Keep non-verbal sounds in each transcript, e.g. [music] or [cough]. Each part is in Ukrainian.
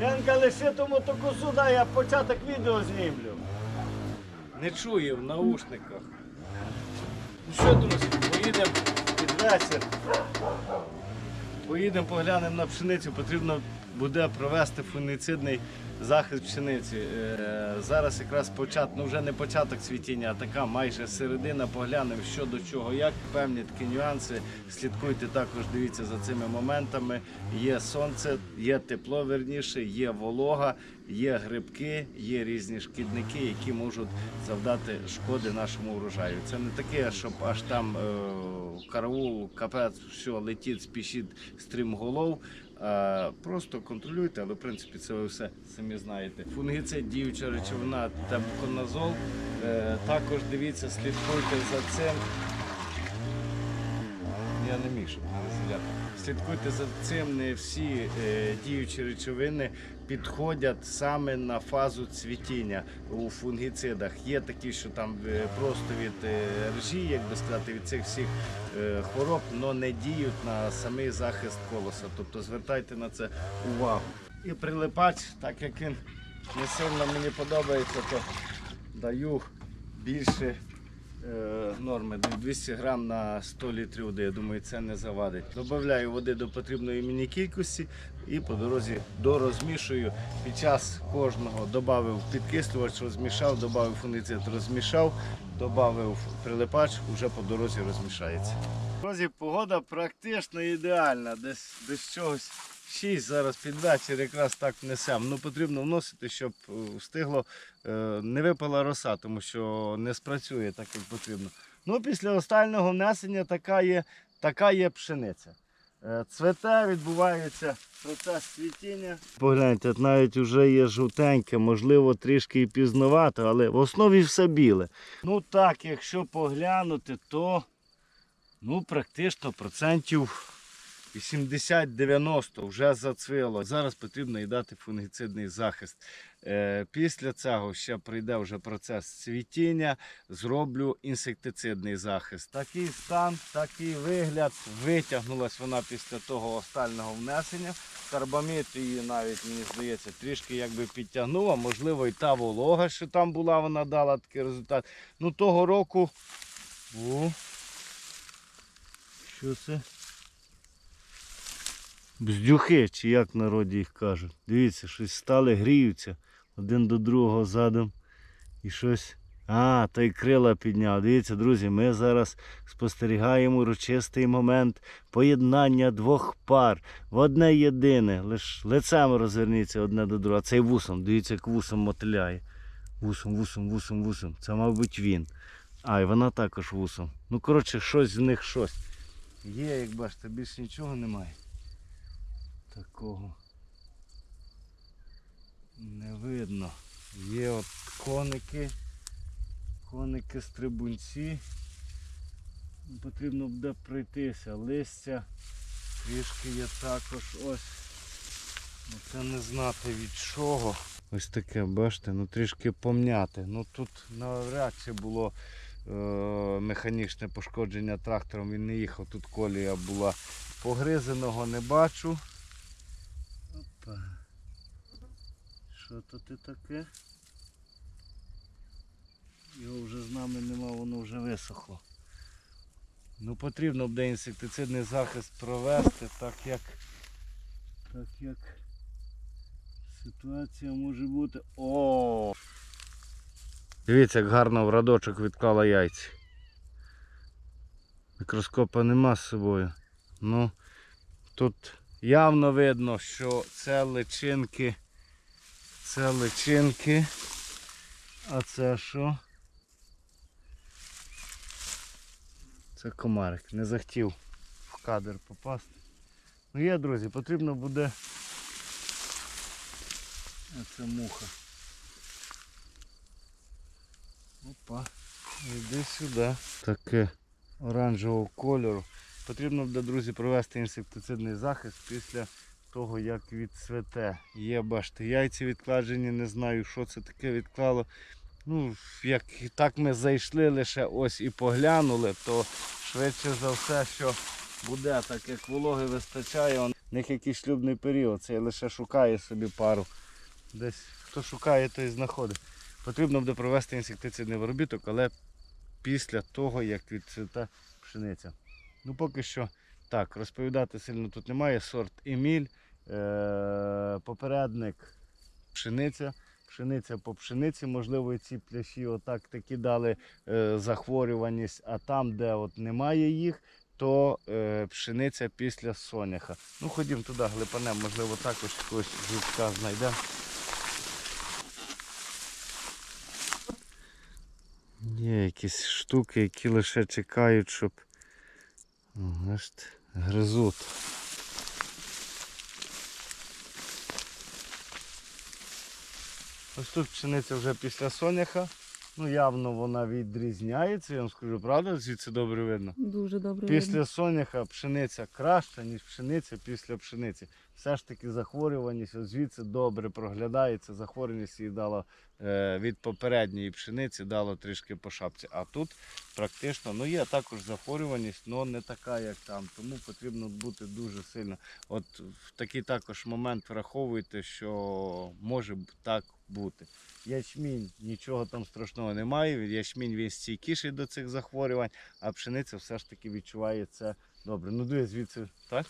Янка, лиши тому таку сюди, я початок відео знімлю. Не чує в наушниках. Ну що, друзі, поїдемо Під вечір. Поїдемо поглянемо на пшеницю. Потрібно буде провести фунгіцидний захист пшениці. Е, Зараз якраз початок, ну вже не початок цвітіння, а така майже середина. Поглянемо, що до чого, як певні такі нюанси. Слідкуйте також, дивіться за цими моментами. Є сонце, є тепло верніше, є волога, є грибки, є різні шкідники, які можуть завдати шкоди нашому урожаю. Це не таке, щоб аж там е, караул, капець, все летить, спішить стрімголов. Просто контролюйте, але в принципі це ви все самі знаєте. Фунгіцид, діюча речовина, та коназол. також дивіться, слідкуйте за цим. Я не міг, щоб не розділяти. Слідкуйте за цим, не всі е, діючі речовини підходять саме на фазу цвітіння у фунгіцидах. Є такі, що там е, просто від е, ржі, як би сказати, від цих всіх е, хвороб, але не діють на самий захист колоса. Тобто звертайте на це увагу. І прилипач, так як він не сильно мені подобається, то даю більше норми 200 грам на 100 літрів води. Я думаю, це не завадить. Добавляю води до потрібної мені кількості і по дорозі дорозмішую. Під час кожного додав підкислювач, розмішав, додав фунгіцид, розмішав, додав прилипач, вже по дорозі розмішається. Друзі, погода практично ідеальна. Десь десь чогось 6 зараз під вечір якраз так несемо. Ну потрібно вносити, щоб е, встигло е, не випала роса, тому що не спрацює так, як потрібно. Ну, після останнього внесення така є, така є пшениця. Е, Цвете, відбувається процес цвітіння. Погляньте, навіть вже є жовтеньке, можливо, трішки і пізновато, але в основі все біле. Ну так, якщо поглянути, то ну, практично процентів 80-90 вже зацвило. Зараз потрібно і дати фунгіцидний захист. Е, Після цього ще прийде вже процес цвітіння, зроблю інсектицидний захист. Такий стан, такий вигляд. Витягнулась вона після того остального внесення. Карбамід її навіть, мені здається, трішки якби підтягнула. Можливо, і та волога, що там була, вона дала такий результат. Ну, того року. О, що це? Бздюхи, чи як в народі їх кажуть. Дивіться, щось стали, гріються один до другого задом. І щось. А, той крила підняв. Дивіться, друзі, ми зараз спостерігаємо урочистий момент поєднання двох пар в одне єдине. Лиш лицем розверніться одне до другого. Цей вусом, дивіться, як вусом мотиляє. Вусом, вусом, вусом, вусом. Це, мабуть, він. А, і вона також вусом. Ну, коротше, щось з них щось. Є, як бачите, більше нічого немає такого не видно. Є от коники, коники стрибунці. Потрібно буде пройтися. Листя трішки є також ось. Ну, Це не знати від чого. Ось таке, бачите, ну трішки помняти. Ну тут навряд чи було е, механічне пошкодження трактором, він не їхав, тут колія була. Погризеного не бачу. Опа. Що то ти таке? Його вже з нами нема, воно вже висохло. Ну потрібно буде інсектицидний захист провести, так як так як ситуація може бути. О! Дивіться, як гарно в радочок відклала яйця. Мікроскопа нема з собою. Ну, тут явно видно, що це личинки. Це личинки. А це що? Це комарик. Не захотів в кадр попасти. Ну є, друзі, потрібно буде. А це муха. Опа. Іди сюди. Таке оранжевого кольору. Потрібно буде, друзі, провести інсектицидний захист після того, як відцвете. Є, бачите, яйця відкладені, не знаю, що це таке відклало. Ну, як так ми зайшли лише ось і поглянули, то швидше за все, що буде, так як вологи вистачає. В них якийсь шлюбний період, це лише шукає собі пару. Десь хто шукає, той знаходить. Потрібно буде провести інсектицидний виробіток, але після того, як відцвіте пшениця. Ну поки що так, розповідати сильно тут немає. Сорт Еміль, е- попередник пшениця. Пшениця по пшениці, можливо, ці пляші отак таки дали е, захворюваність, а там, де от немає їх, то е, пшениця після соняха. Ну ходім туди, глипанем, можливо, також якогось жучка знайдемо. Є якісь штуки, які лише чекають, щоб Бачите, гризуть. Ось тут пшениця вже після соняха. Ну явно вона відрізняється, я вам скажу, правда? Звідси добре видно. Дуже добре. Після видно. соняха пшениця краща, ніж пшениця після пшениці. Все ж таки захворюваність звідси добре проглядається. Захворюваність їй дала е, від попередньої пшениці, дало трішки по шапці. А тут практично ну є також захворюваність, але не така, як там. Тому потрібно бути дуже сильно. От в такий також момент враховуйте, що може так бути. Ячмінь нічого там страшного немає. Ячмінь він стійкіший до цих захворювань, а пшениця все ж таки відчуває це добре. Ну диви звідси, так?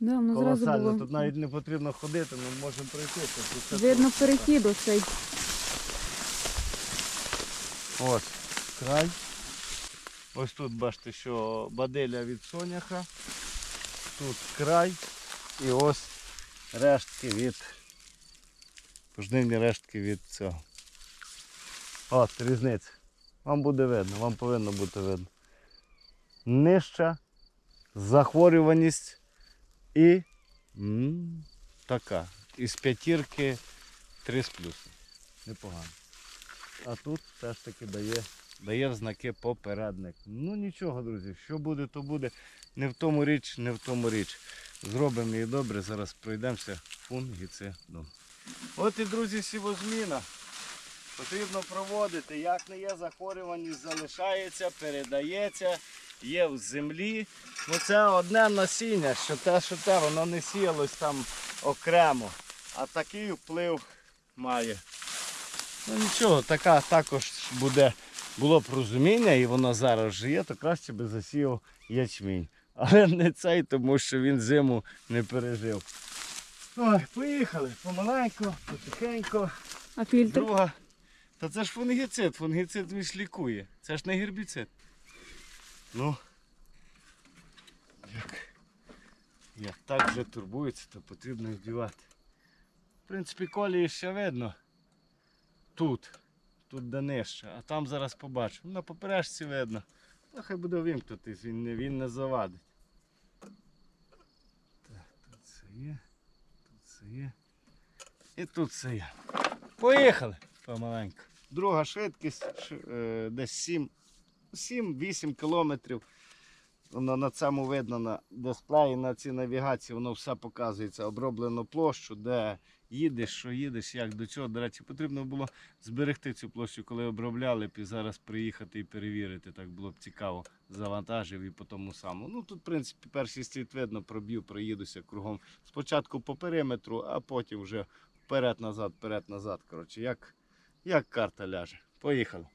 Да, ну, зразу Колосально. було. Тут навіть не потрібно ходити, ми можемо пройти. Тут Видно просто перехід оцей. Ось край. Ось тут бачите, що баделя від соняха. Тут край. І ось рештки від. Пожнивні рештки від цього. От, різниця. Вам буде видно, вам повинно бути видно. Нижча захворюваність і м, така. Із п'ятірки 3 з плюсом. Непогано. А тут все ж таки дає, дає знаки попередник. Ну нічого, друзі, що буде, то буде. Не в тому річ, не в тому річ. Зробимо її добре, зараз пройдемося фунгіцидом. От і друзі, сівозміна. Потрібно проводити. Як не є захворюваність, залишається, передається, є в землі. Ну це одне насіння, що те, що те, воно не сіялось там окремо. А такий вплив має. Ну нічого, така також буде, було б розуміння, і воно зараз вже є, то краще би засіяв ячмінь. Але не цей, тому що він зиму не пережив. Ой, поїхали помаленьку, потихеньку. А фільтр? Друга. Та це ж фунгіцид, фунгіцид він ж лікує. Це ж не гербіцид. Ну. Як, як так вже турбується, то потрібно вдівати. В принципі, колії ще видно. Тут. Тут де нижче. А там зараз побачу. На попережці видно. Та хай буде вимкнутись, він не, він не завадить. Так, тут це є. Тут це є. І тут це є. Поїхали помаленьку. Друга швидкість е, десь 7 7-8 кілометрів. Воно на цьому видно на дисплеї, на цій навігації, воно все показується. Оброблено площу, де їдеш, що їдеш, як до цього. До речі, потрібно було зберегти цю площу, коли обробляли б і зараз приїхати і перевірити. Так було б цікаво. Завантажив і по тому самому. Ну тут, в принципі, перший слід видно, проб'ю, проїдуся кругом. Спочатку по периметру, а потім вже вперед-назад, вперед-назад. Коротше, як, як карта ляже. Поїхали.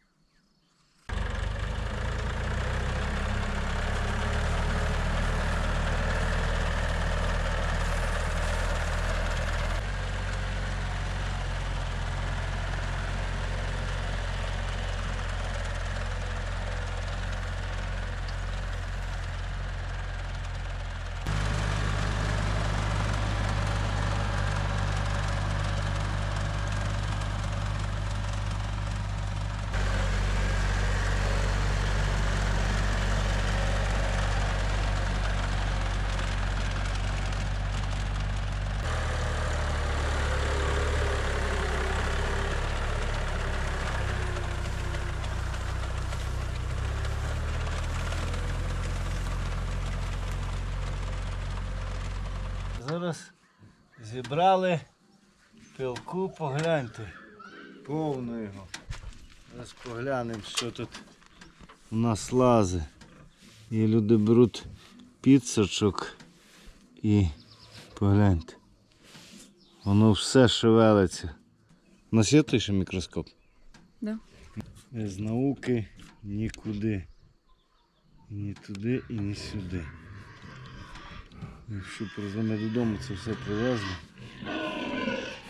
Зараз зібрали пилку, погляньте. Повно його. Зараз поглянемо, що тут у нас лази. І люди беруть підсачок і Погляньте. Воно все шевелиться. У нас є той ще мікроскоп? Да. Без науки нікуди. Ні туди і ні сюди. Якщо призвене додому, це все привезли.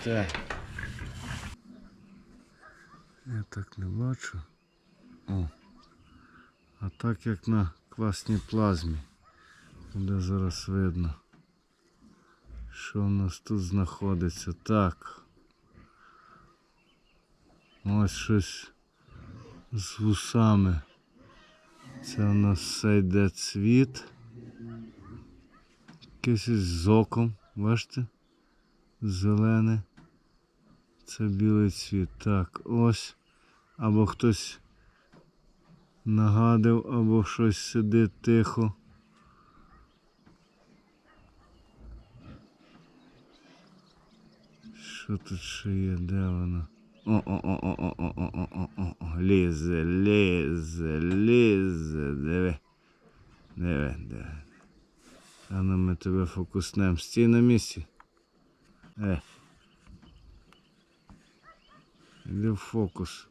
Так. Я так не бачу. О. А так як на класній плазмі. Буде зараз видно. Що в нас тут знаходиться? Так. Ось щось з вусами. Це у нас все йде цвіт. Якийсь з оком, бачите? Зелене. Це білий цвіт. Так, ось. Або хтось нагадив, або щось сидить тихо. Що тут ще є? Де воно? О-о-о-о-о-о-о-о-о. Лізе, лізе, лізе. Диви. Диви, диви. А ну ми тебе фокуснем. Стій на місці. Е. Іди в фокус.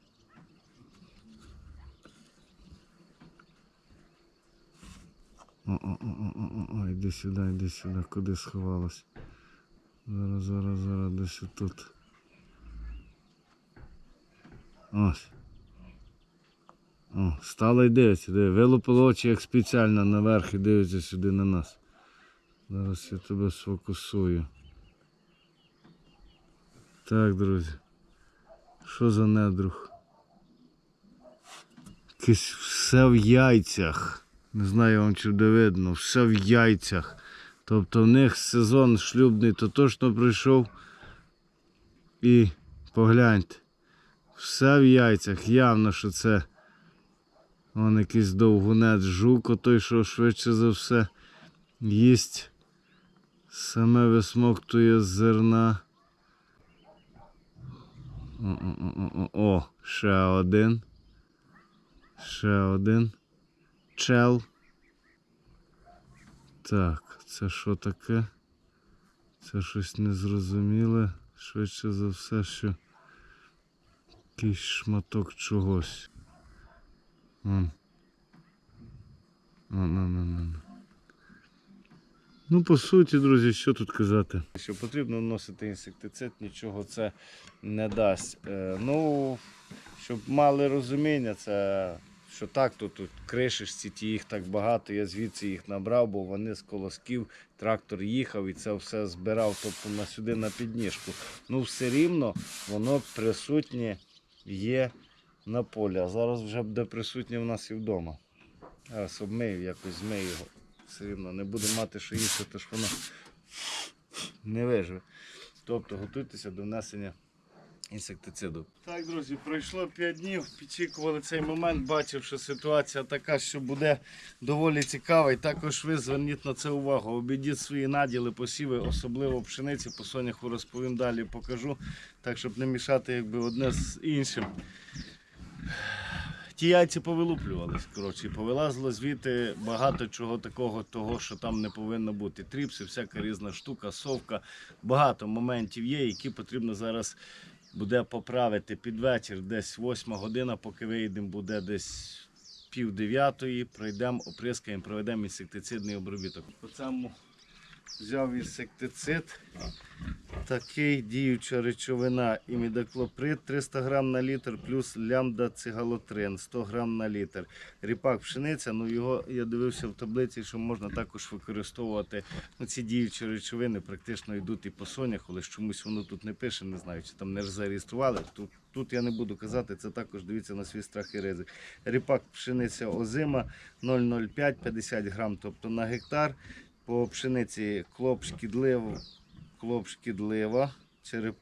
О-о-о-о-о-о, іди сюди, іди сюди, куди сховалась. Зараз, зараз, зараз, десь тут. Ось. О, стала і дивиться, диви. Вилупили очі як спеціально наверх і дивиться сюди на нас. Зараз я тебе сфокусую. Так, друзі. Що за недруг? Якесь все в яйцях. Не знаю вам чи де видно, все в яйцях. Тобто в них сезон шлюбний то точно прийшов. І погляньте. Все в яйцях. Явно, що це вон якийсь довгунець жук, той, що швидше за все їсть. Саме висмоктує зерна. О-о-о-о-о. О, ще один. Ще один. Чел. Так, це що таке? Це щось незрозуміле. Швидше за все, що якийсь шматок чогось. Вон. Вон, вон, вон, вон. Ну, по суті, друзі, що тут казати? Що потрібно вносити інсектицид, нічого це не дасть. Е, ну, щоб мали розуміння, це що так, то тут кришечці ті їх так багато, я звідси їх набрав, бо вони з колосків, трактор їхав і це все збирав, тобто на сюди на підніжку. Ну, все рівно воно присутнє є на полі. А зараз вже буде присутнє в нас і вдома. Зараз обмию, якось змию його. Все рівно не буде мати що їсти, то ж воно не виживе. Тобто готуйтеся до внесення інсектициду. Так, друзі, пройшло 5 днів, підчікували цей момент, бачив, що ситуація така, що буде доволі цікава. І також ви зверніть на це увагу. Обійдіть свої наділи, посіви, особливо пшениці, по соняху розповім далі, покажу, так щоб не мішати якби одне з іншим. Ті яйця повилуплювались, коротше, повилазило звідти багато чого такого, того, що там не повинно бути. Тріпси, всяка різна штука, совка. Багато моментів є, які потрібно зараз буде поправити під вечір, десь 8 година, поки вийдемо, буде десь пів дев'ятої, пройдемо, оприскаємо, проведемо інсектицидний обробіток. По цьому взяв інсектицид. Такий діюча речовина імідаклоприд 300 грам на літр плюс лямда цигалотрин 100 грам на літр. Ріпак пшениця, ну його я дивився в таблиці, що можна також використовувати. Ну, ці діючі речовини практично йдуть і по сонях, але чомусь воно тут не пише, не знаю, чи там не зареєстрували. Тут, тут я не буду казати, це також дивіться на свій страх і ризик. Ріпак пшениця озима 0,05 50 грам, тобто на гектар. По пшениці клоп шкідливо, клоп шкідлива, череп,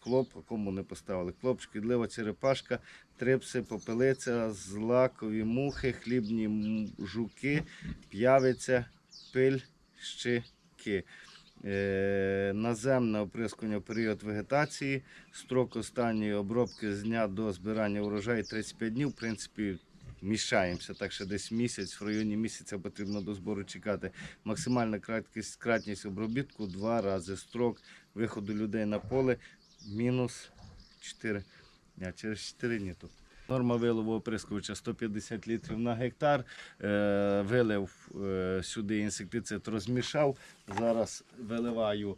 клоп, кому не поставили, клоп шкідлива черепашка, трипси, попелиця, злакові мухи, хлібні жуки, п'явиця, пиль, щики. Е, наземне оприскування в період вегетації, строк останньої обробки з дня до збирання урожаю 35 днів. В принципі, міщаємося. Так що десь місяць, в районі місяця потрібно до збору чекати. Максимальна краткість, кратність обробітку два рази строк виходу людей на поле мінус 4. А через 4 дні тут. Норма вилову оприскувача 150 літрів на гектар. Е, вилив е, сюди інсектицид, розмішав. Зараз виливаю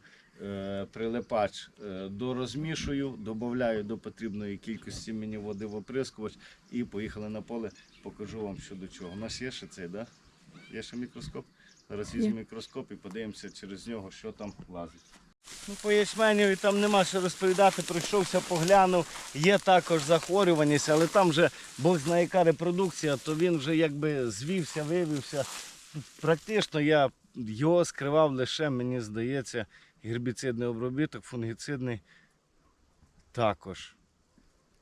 прилипач, е, дорозмішую, додаю до потрібної кількості мені води в оприскувач і поїхали на поле. Покажу вам що до чого. У нас є ще цей, да? Є ще мікроскоп. Зараз візьму Є. мікроскоп і подивимося через нього, що там лазить. Ну, по ячменю там нема що розповідати, пройшовся, поглянув. Є також захворюваність, але там вже Бог знає яка репродукція, то він вже якби звівся, вивівся. Практично я його скривав лише, мені здається, гербіцидний обробіток, фунгіцидний також.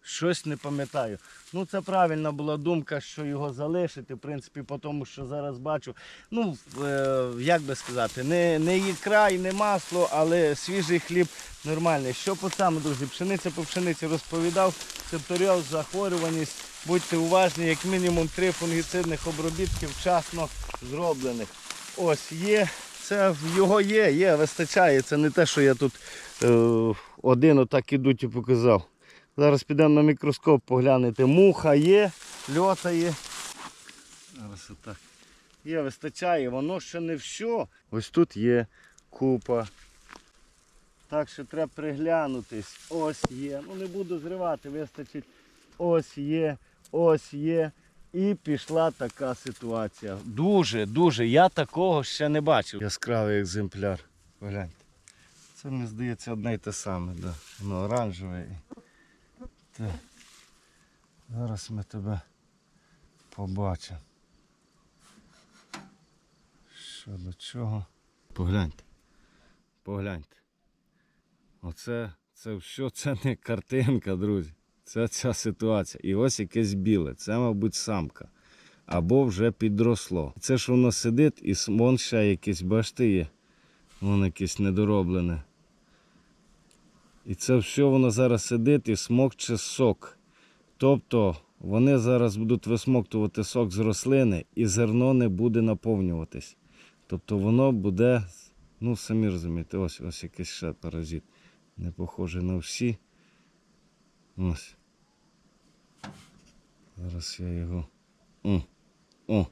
Щось не пам'ятаю. Ну, це правильна була думка, що його залишити, в принципі, по тому, що зараз бачу. Ну, е, як би сказати, не, не ікра і не масло, але свіжий хліб нормальний. Що по саме, друзі, пшениця по пшениці розповідав, септоріоз, захворюваність. Будьте уважні, як мінімум три фунгіцидних обробітки вчасно зроблених. Ось є. Це його є, є, вистачає. Це не те, що я тут е, один отак ідуть і показав. Зараз підемо на мікроскоп поглянути. Муха є, льота є. Зараз отак. Є, вистачає, воно ще не все. Ось тут є купа. Так що треба приглянутись. Ось є. Ну не буду зривати, вистачить. Ось є, ось є. І пішла така ситуація. Дуже, дуже. Я такого ще не бачив. Яскравий екземпляр. Погляньте. Це мені здається одне й те саме. Да. Воно оранжеве. Зараз ми тебе побачимо. Що до чого? Погляньте. Погляньте. Оце це все це не картинка, друзі. Це ця ситуація. І ось якесь біле. Це, мабуть, самка. Або вже підросло. Це ж воно сидить і вон ще якесь, бачите, є. Воно якесь недороблене. І це все воно зараз сидить і смокче сок. Тобто вони зараз будуть висмоктувати сок з рослини і зерно не буде наповнюватись. Тобто воно буде, ну самі розумієте, ось ось якийсь ще паразит. Не похоже на всі. Ось. Зараз я його. О, о.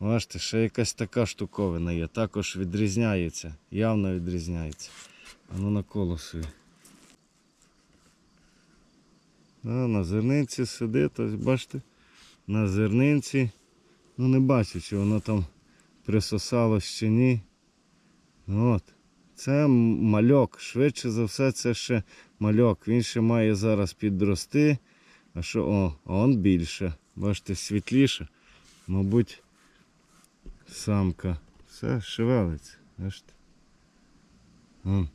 Бачите, ще якась така штуковина є. Також відрізняється. Явно відрізняється. А ну на колосові. Да, на зернинці сидить, ось бачите, на зернинці. Ну не бачу, чи воно там присосалось чи ні. От. Це мальок. Швидше за все, це ще мальок. Він ще має зараз підрости. А що, о, он більше. Бачите, світліше. Мабуть, самка. Все шевелиться. Бачите. Вон.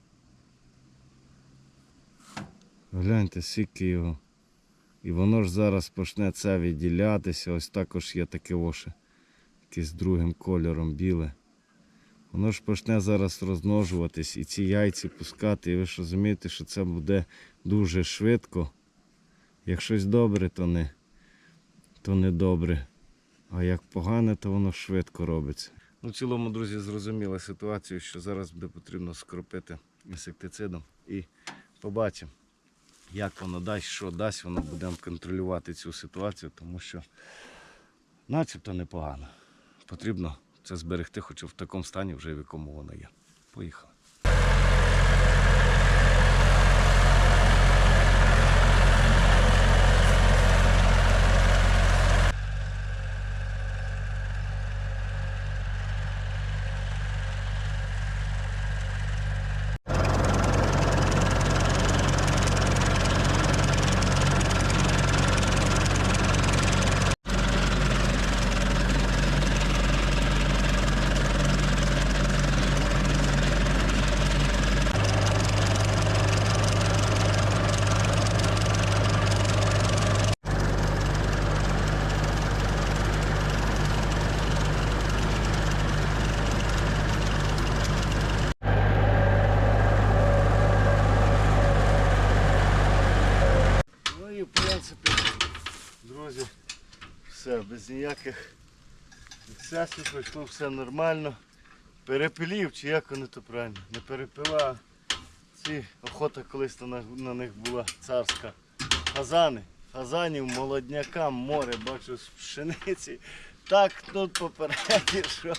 Гляньте, скільки його. І воно ж зараз почне це відділятися. Ось також є таке оше. Якесь другим кольором біле. Воно ж почне зараз розмножуватись і ці яйці пускати. І ви ж розумієте, що це буде дуже швидко. Як щось добре, то не, то не добре. А як погане, то воно швидко робиться. Ну, в цілому, друзі, зрозуміла ситуацію, що зараз буде потрібно скропити інсектицидом і побачимо як воно дасть, що дасть, воно будемо контролювати цю ситуацію, тому що начебто непогано. Потрібно це зберегти, хоча в такому стані вже в якому вона є. Поїхали. принципі, друзі, все, без ніяких ексцесів пройшло все нормально. Перепилів, чи як вони то правильно, не перепила. Ці охота колись на, на них була царська. Хазани. Хазанів, молоднякам, море, бачу, з пшениці. Так тут попереді, [laughs] що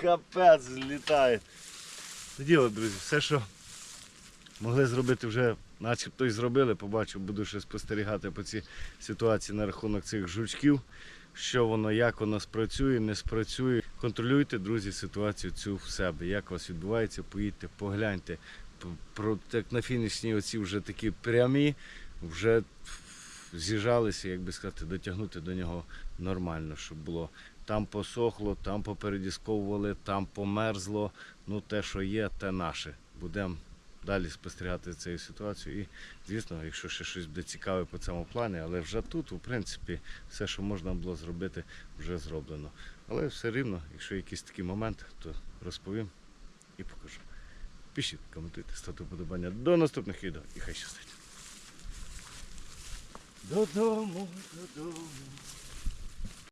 капець злітає. Тоді, от, друзі, все, що могли зробити вже начебто і зробили, побачу, буду ще спостерігати по цій ситуації на рахунок цих жучків, що воно, як воно спрацює, не спрацює. Контролюйте, друзі, ситуацію цю в себе. Як у вас відбувається, поїдьте, погляньте. Про як на фінішній оці вже такі прямі, вже з'їжджалися, як би сказати, дотягнути до нього нормально, щоб було. Там посохло, там попередісковували, там померзло. Ну, те, що є, те наше. Будемо далі спостерігати за цією ситуацією. І, звісно, якщо ще щось буде цікаве по цьому плані, але вже тут, в принципі, все, що можна було зробити, вже зроблено. Але все рівно, якщо якийсь такий момент, то розповім і покажу. Пишіть, коментуйте, ставте вподобання. До наступних відео і хай щастить. Додому, додому.